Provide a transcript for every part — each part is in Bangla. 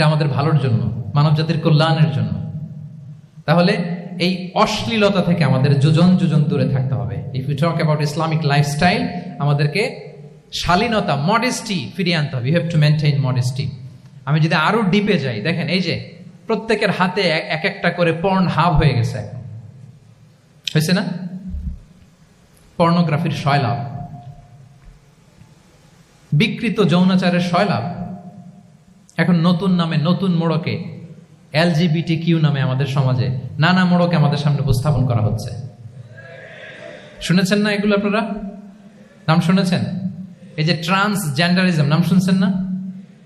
এটা আমাদের ভালোর জন্য মানব জাতির কল্যাণের জন্য। তাহলে এই অশ্লীলতা থেকে আমাদের যোজন যোজন দূরে থাকতে হবে। If you talk about Islamic lifestyle আমাদেরকে শালীনতা মডেস্টি ফিরিয়ে আনতে হবে। You have to maintain modesty আমি যদি আরও ডিপে যাই, দেখেন এই যে প্রত্যেকের হাতে এক- এক একটা করে পর্ন হাব হয়ে গেছে এখন। হয়েছে না? পর্নোগ্রাফির শয়লাভ বিকৃত যৌনাচারের শয়লাভ এখন নতুন নামে নতুন মোড়কে এলজিবিটি কিউ নামে আমাদের সমাজে নানা মোড়কে আমাদের সামনে উপস্থাপন করা হচ্ছে। শুনেছেন না এগুলো আপনারা? নাম শুনেছেন? এই যে ট্রান্সজেন্ডারিজম, নাম শুনছেন না?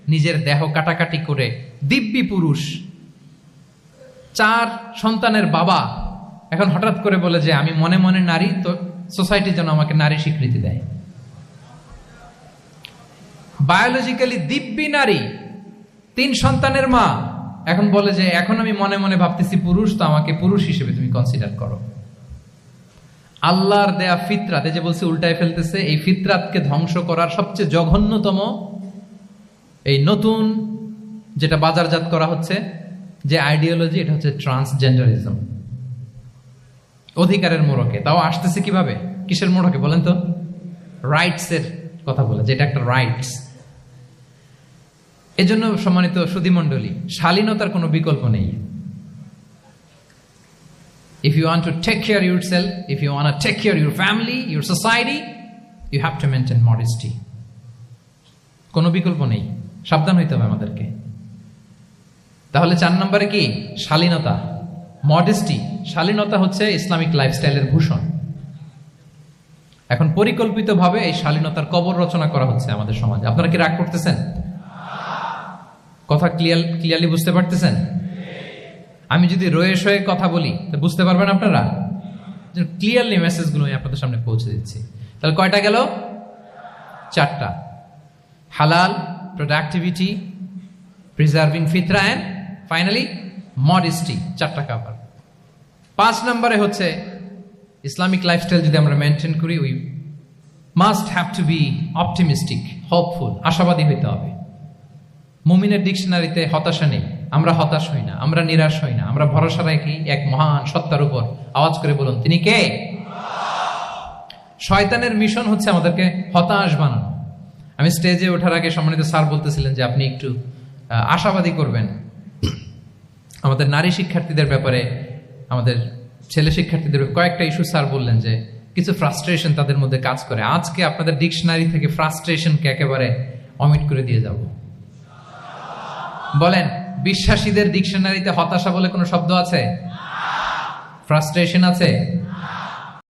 নিজের দেহ কাটাকাটি করে দিব্যি পুরুষ, চার সন্তানের বাবা, এখন হঠাৎ করে বলে যে, আমি মনে মনে নারী, তো সোসাইটি যেন আমাকে নারী স্বীকৃতি দেয়। বায়োলজিক্যালি দিব্যি নারী তিন সন্তানের মা। এখন বলে যে, এখন আমি মনে মনে ভাবতেছি পুরুষ, তো আমাকে পুরুষ হিসেবে তুমি কনসিডার করো। আল্লাহর দেয়া ফিতরাতে যে বলছে উল্টায় ফেলতেছে, এই ফিতরাতকে ধ্বংস করার সবচেয়ে জঘন্যতম এই নতুন যেটা বাজারজাত করা হচ্ছে, যে আইডিওলজি এটা হচ্ছে ট্রান্সজেন্ডারিজম অধিকারের মোড়কে। তাও আসতেছে কীভাবে? কিসের মোড়কে বলেন তো? রাইটস এর কথা বলে, যেটা একটা রাইটস এজন্য সম্মানিত সুধীমণ্ডলী, শালীনতার কোনো বিকল্প নেই। If you want to take care yourself if you want take care your family your society you have to maintain modesty কোনো বিকল্প নেই। সাবধান হইতে হবে আমাদেরকে। তাহলে চার নম্বরে কি? শালীনতা। মডেস্টি শালীনতা হচ্ছে ইসলামিক লাইফস্টাইলের ভূষণ। এখন পরিকল্পিতভাবে এই শালীনতার কবর রচনা করা হচ্ছে আমাদের সমাজে। আপনারা কি রাগ করতেছেন? কথা ক্লিয়ার ক্লিয়ারলি বুঝতে পারতেছেন? আমি যদি রয়ে সয়ে কথা বলি, তো বুঝতে পারবেন আপনারা? ক্লিয়ারলি মেসেজগুলো আমি আপনাদের সামনে পৌঁছে দিচ্ছি। তাহলে কয়টা গেল? চারটা। হালাল প্রোডাক্টিভিটি প্রিজার্ভিং ফিতরা অ্যান্ড ফাইনালি মডেস্টি চারটা কাবার পাঁচ নম্বরে হচ্ছে ইসলামিক লাইফস্টাইল যদি আমরা মেনটেন করি we must have to be optimistic hopeful আশাবাদী হইতে হবে। মুমিনের ডিকশনারিতে হতাশা নেই। আমরা হতাশ হই না, আমরা নিরাশ হই না, আমরা ভরসা রাখি এক মহান সত্তার উপর। আওয়াজ করে বলুন, তিনি কে? শয়তানের মিশন হচ্ছে আমাদেরকে হতাশ বানানো। আমি স্টেজে ওঠার আগে সম্মানিত স্যার বলতেছিলেন যে আপনি একটু আশাবাদী করবেন। আমাদের নারী শিক্ষার্থীদের ব্যাপারে, আমাদের ছেলে শিক্ষার্থীদের কয়েকটা ইস্যু স্যার বললেন যে কিছু ফ্রাস্ট্রেশন তাদের মধ্যে কাজ করে। আজকে আপনাদের ডিকশনারি থেকে ফ্রাস্ট্রেশনকে একেবারে অমিট করে দিয়ে যাব। বলেন বিশ্বাসীদের ডিকশনারিতে হতাশা বলে কোনো শব্দ আছে? ফ্রাস্ট্রেশন আছে?